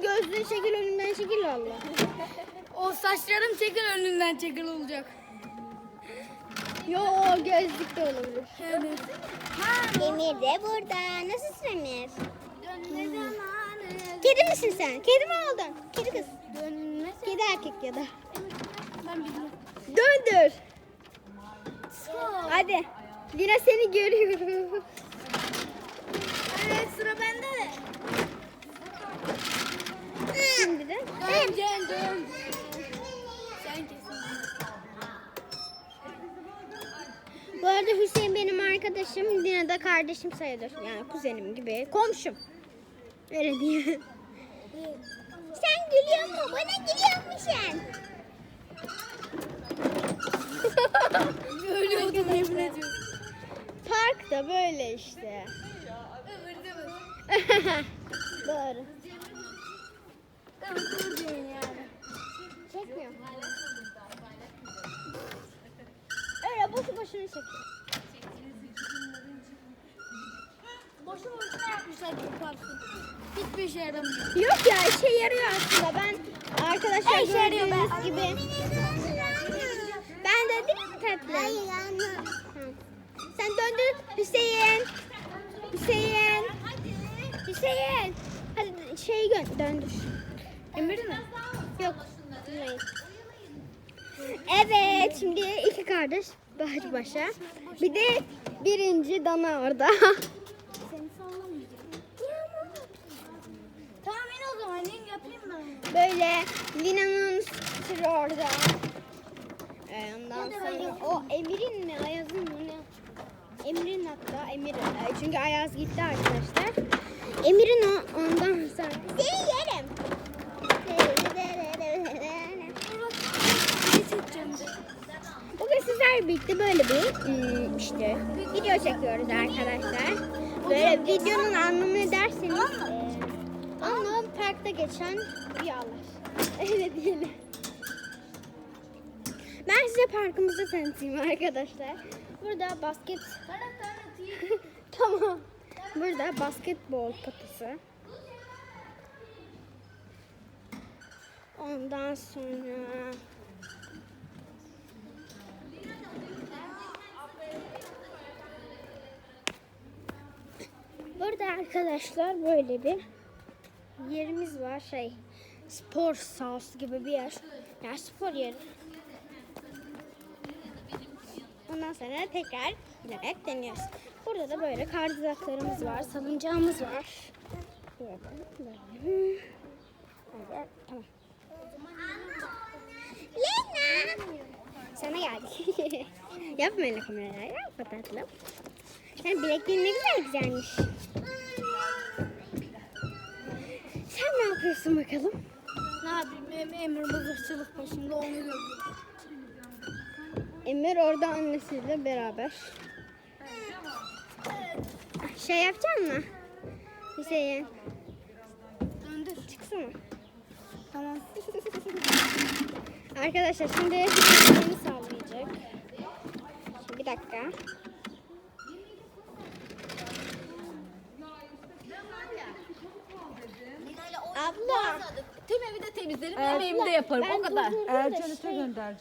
Senin gözlüğün şekil önünden şekil valla. O saçlarım çekil önünden çekil olacak. Yo gözlük de olabilir. Evet. Emir de burada. Nasılsın Emir? Dönme zamanı. Kedi misin sen? Kedi mi oldun? Kedi kız. Dönme Kedi erkek ya da. Ben. Döndür. Hadi. Lina seni görüyor. Evet sıra bende de. De. Dön dön dön. Sen kesin. Bu arada Hüseyin benim arkadaşım. Lina da kardeşim sayılır. Yani kuzenim gibi. Komşum. Öyle diyeyim. Sen gülüyor mu? Bana gülüyor musun? Ölüyordum yemin ediyorum. Park da böyle işte. Doğru. Boşuna çekiyor. Boşu boşuna yapmışlar bu parfüm. Hiçbir işe yaramıyor. Yok ya işe yarıyor aslında. Ben arkadaşlar Her işe yarıyor be. gördüğünüz gibi. Ben de değil mi? Hayır Sen döndür Hüseyin. Hüseyin. Hüseyin. Hadi şeyi gö döndür. Emir mi? Yok. Hayır. Evet şimdi iki kardeş baş başa. Bir de birinci dana orada. Seni sallamayacağım. Tamam in o zaman in yapayım ben. Böyle Lina'nın tırı orada. Ee, ondan sonra o Emir'in mi Ayaz'ın mı ne? Emir'in hatta Emir. e, Çünkü Ayaz gitti arkadaşlar. Emir'in o, ondan Sizlerle birlikte böyle bir ım, işte video çekiyoruz arkadaşlar. Böyle videonun anlamını derseniz e, anlam parkta geçen rüyalar. Öyle diyelim. Ben size parkımızı tanıtayım arkadaşlar. Burada basket tamam. Burada basketbol kapısı. Ondan sonra Burada arkadaşlar böyle bir yerimiz var şey spor sahası gibi bir yer. Yani spor yeri. Ondan sonra tekrar bilerek deniyoruz. Burada da böyle kardizaklarımız var, salıncağımız var. Burada böyle. Evet, tamam. Lena! Sana geldik. Yapma öyle kameraya, yapma tatlım. Sen bilekliğin ne güzel güzelmiş. Sen ne yapıyorsun bakalım? Ne yapayım? Em Emir mızıkçılık peşinde onu gördüm. Emir orada annesiyle beraber. Şey yapacak mı? Hüseyin. Döndür. Çıksana. Tamam. Arkadaşlar şimdi Hüseyin'i sağlayacak. Şimdi bir dakika. Abla. Tüm evi de temizlerim. Abla, Yemeğimi de yaparım. ben O kadar. Ercan'ı şey- göndereceğim.